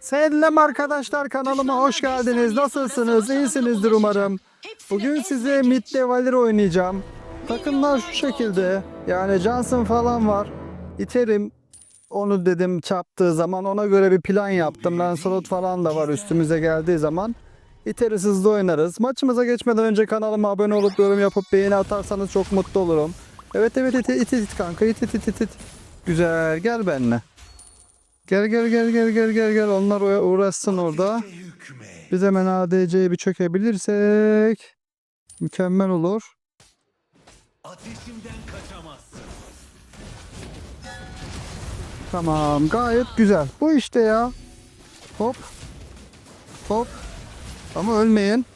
Selam arkadaşlar kanalıma hoş geldiniz. Nasılsınız? İyisinizdir umarım. Bugün size Mid Valir oynayacağım. Takımlar şu şekilde. Yani Johnson falan var. İterim. Onu dedim çarptığı zaman ona göre bir plan yaptım. Lancelot falan da var üstümüze geldiği zaman. İteriz hızlı oynarız. Maçımıza geçmeden önce kanalıma abone olup yorum yapıp beğeni atarsanız çok mutlu olurum. Evet evet it it it kanka it it it it. it. Güzel gel benimle. Gel gel gel gel gel gel gel onlar uğraşsın orada. Biz hemen ADC'ye bir çökebilirsek mükemmel olur. Ateşimden kaçamazsın. Tamam gayet güzel. Bu işte ya. Hop. Hop. Ama ölmeyin.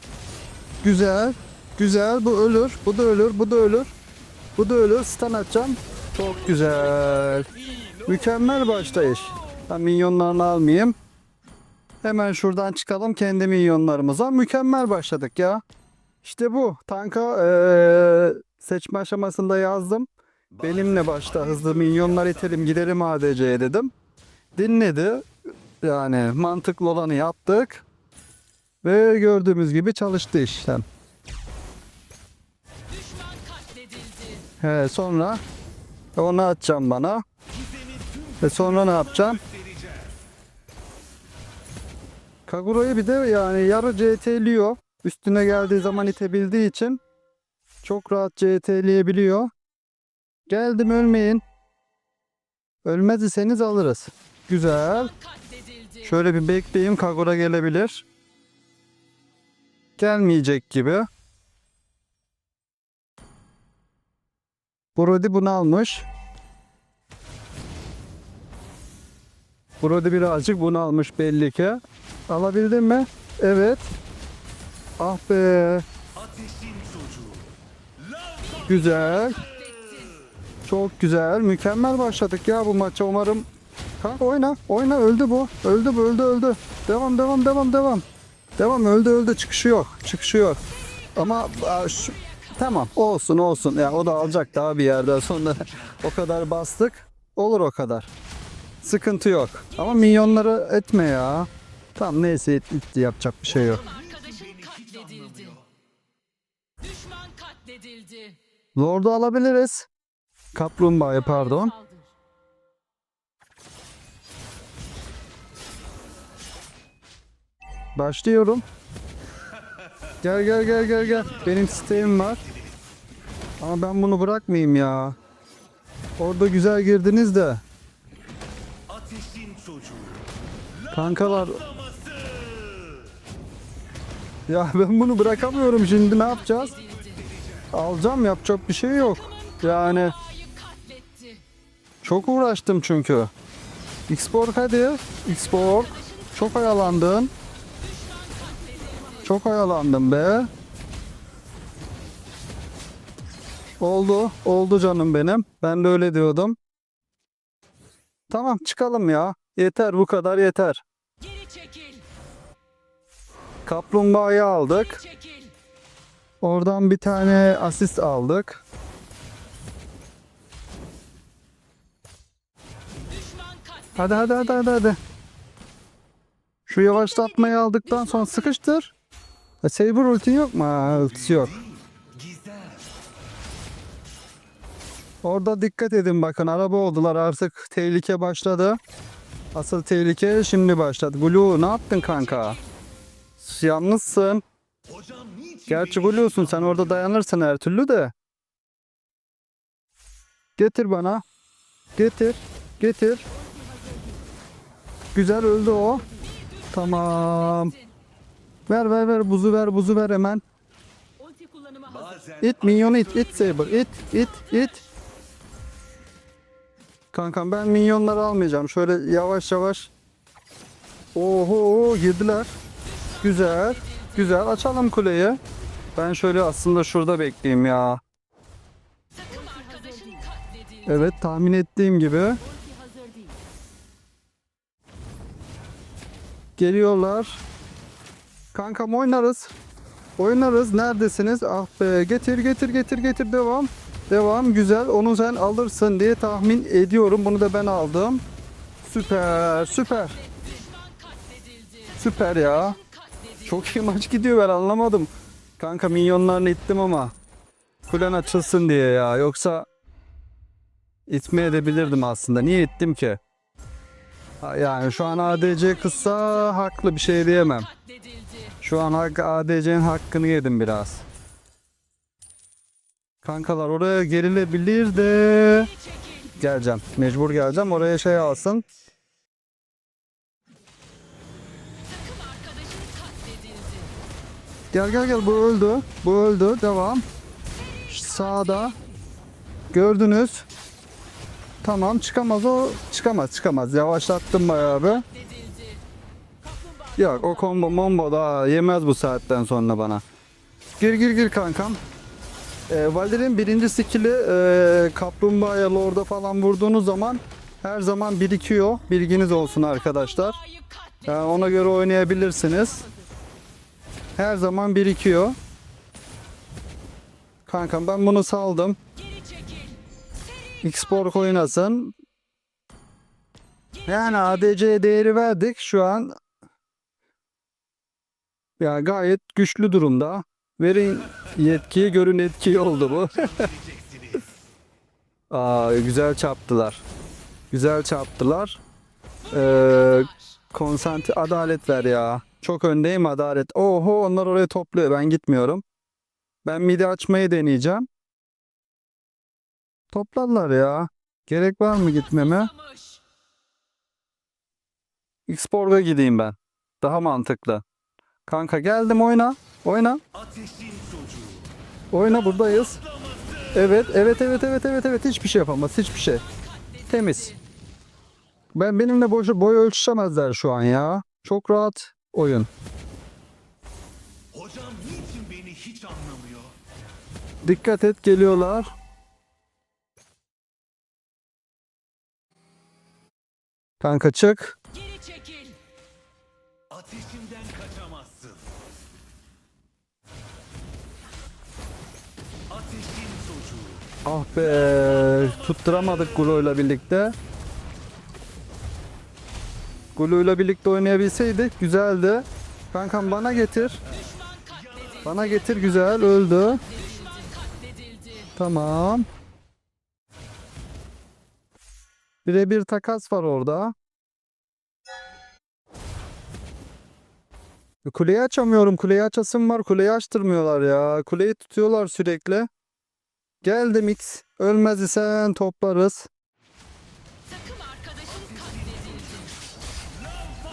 Güzel. Güzel. Bu ölür. Bu da ölür. Bu da ölür. Bu da ölür. Stun atacağım. Çok güzel. Mükemmel başlayış. Ben minyonlarını almayayım. Hemen şuradan çıkalım kendi minyonlarımıza. Mükemmel başladık ya. İşte bu. Tanka eee, seçme aşamasında yazdım. Benimle başta hızlı minyonlar itelim gidelim ADC'ye dedim. Dinledi. Yani mantıklı olanı yaptık. Ve gördüğümüz gibi çalıştı işlem. He, sonra onu atacağım bana. Ve sonra ne yapacağım? Kaguro'yu bir de yani yarı CT'liyor. Üstüne geldiği zaman itebildiği için çok rahat CT'leyebiliyor. Geldim ölmeyin. Ölmez iseniz alırız. Güzel. Şöyle bir bekleyeyim Kagura gelebilir. Gelmeyecek gibi. Brody bunu almış. Brody birazcık bunu almış belli ki. Alabildin mi? Evet. Ah be. Güzel. Çok güzel. Mükemmel başladık ya bu maça. Umarım Kanka oyna. Oyna. Öldü bu. Öldü bu. Öldü öldü. Devam devam devam devam. Devam öldü öldü. Çıkışı yok. Çıkışı yok. Ama şu, tamam olsun olsun. Ya o da alacak daha bir yerden sonra o kadar bastık. Olur o kadar. Sıkıntı yok. Ama milyonları etme ya. Tamam neyse it, it, yapacak bir şey yok. Arkadaşın katledildi. Düşman katledildi. Lord'u alabiliriz. Kaplumbağayı pardon. Başlıyorum. Gel gel gel gel gel. Benim siteğim var. Ama ben bunu bırakmayayım ya. Orada güzel girdiniz de. Ateşin çocuğu. Kankalar. Ya ben bunu bırakamıyorum şimdi ne yapacağız? Alacağım yapacak bir şey yok. Yani çok uğraştım çünkü. Xborg hadi. Xborg. Çok oyalandın. Çok oyalandım be. Oldu. Oldu canım benim. Ben de öyle diyordum. Tamam çıkalım ya. Yeter bu kadar yeter. Kaplumbağayı aldık. Oradan bir tane asist aldık. Hadi hadi hadi hadi hadi. Şu yavaşlatmayı aldıktan sonra sıkıştır. E, Saber ultin yok mu? Ha, ultisi yok. Orada dikkat edin bakın araba oldular artık tehlike başladı. Asıl tehlike şimdi başladı. Blue ne yaptın kanka? Yalnızsın. Gerçi Blue'sun sen orada dayanırsın her türlü de. Getir bana. Getir. Getir. Güzel öldü o. Tamam. Ver ver ver buzu ver buzu ver hemen. İt minyonu it it saber it it it. Kankam ben minyonları almayacağım. Şöyle yavaş yavaş. Oho girdiler. Güzel. Güzel açalım kuleyi. Ben şöyle aslında şurada bekleyeyim ya. Evet tahmin ettiğim gibi. Geliyorlar. Kankam oynarız. Oynarız. Neredesiniz? Ah be. Getir getir getir getir. Devam. Devam. Güzel. Onu sen alırsın diye tahmin ediyorum. Bunu da ben aldım. Süper. Süper. Süper ya. Çok iyi maç gidiyor ben anlamadım. Kanka minyonlarını ittim ama kulen açılsın diye ya. Yoksa itmeye edebilirdim aslında. Niye ittim ki? Yani şu an ADC kısa haklı bir şey diyemem. Şu an ADC'nin hakkını yedim biraz. Kankalar oraya gerilebilir de geleceğim. Mecbur geleceğim. Oraya şey alsın. Gel gel gel bu öldü. Bu öldü. Devam. Sağda. Gördünüz. Tamam çıkamaz o. Çıkamaz çıkamaz. Yavaşlattım bayağı bir. Yok o combo mombo daha yemez bu saatten sonra bana. Gir gir gir kankam. Ee, Valdir'in birinci skill'i e, kaplumbağaya lorda falan vurduğunuz zaman her zaman birikiyor. Bilginiz olsun arkadaşlar. Yani ona göre oynayabilirsiniz. Her zaman birikiyor. Kankam ben bunu saldım. X-Sport oynasın. Yani. ADC'ye değeri verdik. Şu an ya gayet güçlü durumda. Verin yetkiyi görün etkiyi oldu bu. Aa, güzel çarptılar. Güzel çarptılar. Ee, konsant adalet ver ya. Çok öndeyim adalet. Oho onlar oraya topluyor. Ben gitmiyorum. Ben midi açmayı deneyeceğim. Toplarlar ya. Gerek var mı gitmeme? Xport'a gideyim ben. Daha mantıklı. Kanka geldim oyna. Oyna. Oyna buradayız. Evet, evet, evet, evet, evet, evet. Hiçbir şey yapamaz. Hiçbir şey. Temiz. Ben benimle boy, boy ölçüşemezler şu an ya. Çok rahat oyun. Hocam niçin beni hiç anlamıyor? Dikkat et geliyorlar. Kanka çık. Geri çekil. Ateşimden kaçamazsın. Ateşin çocuğu. Ah be. Tutturamadık Gulu'yla birlikte. Gulu'yla birlikte oynayabilseydik güzeldi. Kankam bana getir. Bana getir güzel öldü. Tamam. Birebir takas var orada. Kuleyi açamıyorum. Kuleyi açasım var. Kuleyi açtırmıyorlar ya. Kuleyi tutuyorlar sürekli. Geldim X. Ölmez isen toplarız.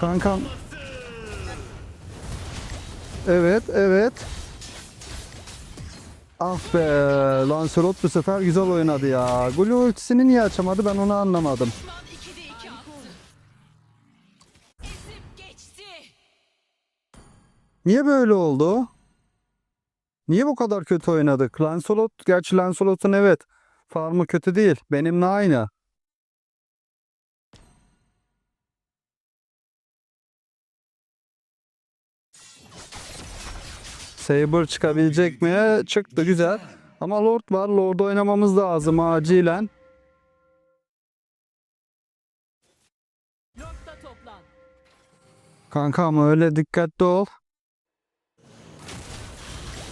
Kankam. Evet, evet. Ah be, Lancelot bu sefer güzel oynadı ya. Gulu ultisini niye açamadı ben onu anlamadım. Düşman 2'de 2 attı. Ezip geçti. Niye böyle oldu? Niye bu kadar kötü oynadık? Lancelot, gerçi Lancelot'un evet farmı kötü değil. Benimle aynı. Saber çıkabilecek mi? Çıktı güzel. Ama Lord var. Lord oynamamız lazım acilen. Kanka ama öyle dikkatli ol.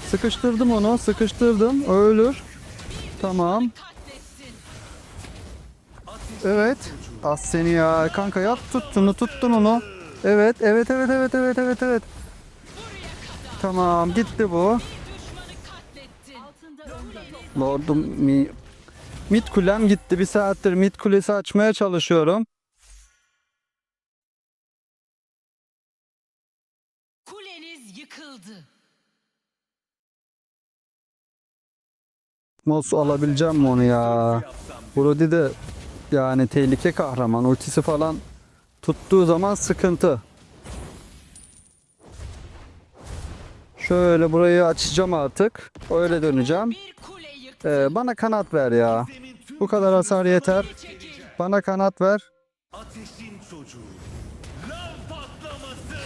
Sıkıştırdım onu, sıkıştırdım. O Ölür. Tamam. Evet. Az seni ya. Kanka yap tuttun, tuttun onu. Evet, evet, evet, evet, evet, evet, evet. Tamam, gitti bu. Lordum mi... Mid kulem gitti. Bir saattir mid kulesi açmaya çalışıyorum. Kuleniz yıkıldı. Nasıl alabileceğim mi onu ya? Brody de yani tehlike kahraman. Ultisi falan tuttuğu zaman sıkıntı. Şöyle burayı açacağım artık. Öyle döneceğim. Ee, bana kanat ver ya. Bu kadar hasar yeter. Bana kanat ver. Ateşin çocuğu. Lav patlaması.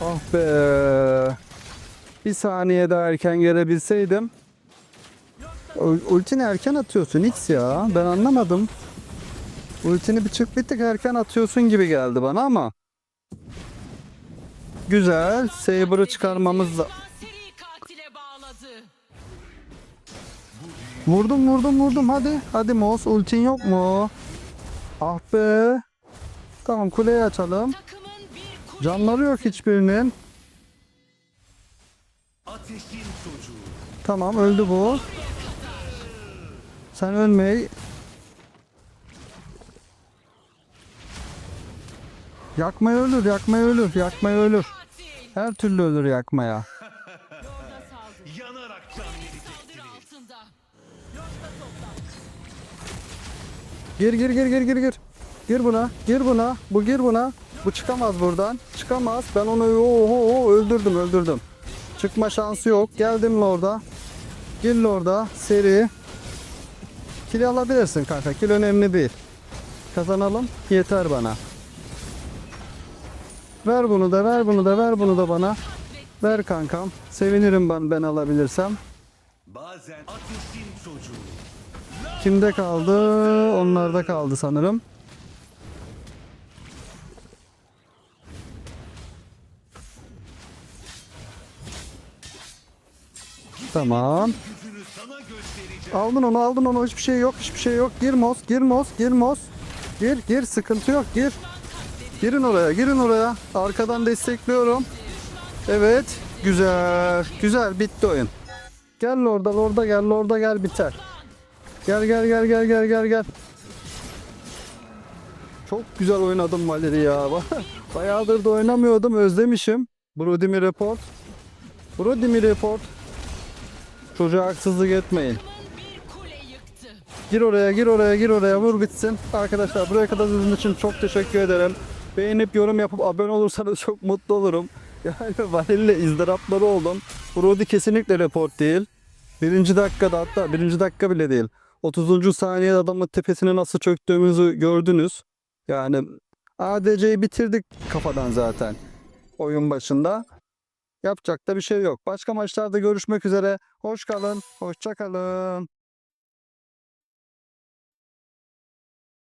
Ah be. Bir saniye daha erken gelebilseydim. Ultini erken atıyorsun X ya. Ben anlamadım. Ultini bir çık bir tık erken atıyorsun gibi geldi bana ama. Güzel. Saber'ı çıkarmamız da. Vurdum vurdum vurdum hadi. Hadi Mos ultin yok mu? Ah be. Tamam kuleyi açalım. Canları yok hiçbirinin. Tamam öldü bu. Sen ölmeyi. Yakmaya ölür, yakmaya ölür, yakmaya ölür. Her türlü ölür yakmaya. Yanarak. Gir gir gir gir gir gir. Gir buna, gir buna. Bu gir buna. Bu çıkamaz buradan. Çıkamaz. Ben onu oho, öldürdüm, öldürdüm. Çıkma şansı yok. Geldim orada. Gir orada. Seri. Kili alabilirsin kanka. Kil önemli değil. Kazanalım. Yeter bana. Ver bunu da, ver bunu da, ver bunu da bana. Ver kankam. Sevinirim ben ben alabilirsem. Kimde kaldı? Onlarda kaldı sanırım. Tamam. Aldın onu aldın onu hiçbir şey yok hiçbir şey yok. Gir Mos gir Mos gir Mos. Gir gir sıkıntı yok gir. Girin oraya girin oraya. Arkadan destekliyorum. Evet güzel güzel bitti oyun. Gel orada orada gel orada gel biter. Gel gel gel gel gel gel gel. Çok güzel oynadım Valeri ya. Bayağıdır da oynamıyordum özlemişim. Brody mi report? Brody mi report? Çocuğa haksızlık etmeyin. Gir oraya, gir oraya, gir oraya, vur bitsin. Arkadaşlar buraya kadar izlediğiniz için çok teşekkür ederim. Beğenip yorum yapıp abone olursanız çok mutlu olurum. Yani Valil'le izdirapları oldum. Brody kesinlikle report değil. Birinci dakikada hatta birinci dakika bile değil. 30. saniyede adamın tepesine nasıl çöktüğümüzü gördünüz. Yani ADC'yi bitirdik kafadan zaten oyun başında. Yapacak da bir şey yok. Başka maçlarda görüşmek üzere. Hoş kalın, hoşça kalın.